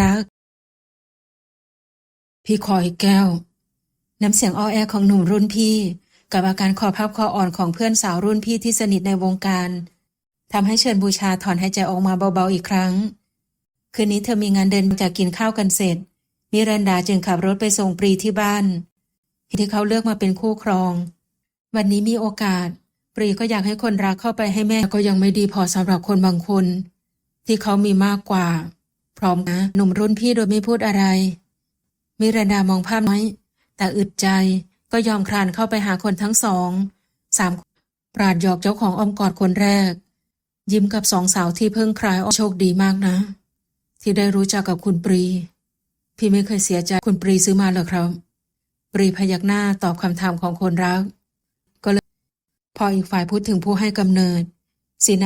รัก พี่ขออีกแก้ว น้ำเสียงอ้อแอของหนุ่มรุ่นพี่ กับอาการคอพับคออ่อนของเพื่อนสาวรุ่นพี่ที่สนิทในวงการทำให้เชิญบูชาถอนหายใจออกมาเบาๆอีกครั้ง คืนนี้เธอมีงานเดินจากกินข้าวกันเสร็จนิรันดาจึงขับรถไปส่งปรีที่บ้าน ที่เขาเลือกมาเป็นคู่ครอง วันนี้มีโอกาส ปรีก็อยากให้คนรักเข้าไปให้แม่ก็ยังไม่ดีพอสำหรับคนบางคน ที่เขามีมากกว่า พร้อมนะหนุ่มรุ่นพี่โดยไม่พูดอะไร มิรันดามองภาพน้อย แต่อึดใจก็ยอมคลานเข้าไปหาคนทั้งสองสามปราดหยอกเจ้าของอ้อมกอดคนแรก ยิ้มกับสองสาวที่เพิ่งคลายออกโชคดีมากนะ ที่ได้รู้จักกับคุณปรี พี่ไม่เคยเสียใจคุณปรีซื้อมาเหรอครับ ปรีพยักหน้าตอบคำถามของคนรัก ก็เลย พออีกฝ่ายพูดถึงผู้ให้กำเนิดสีหน้า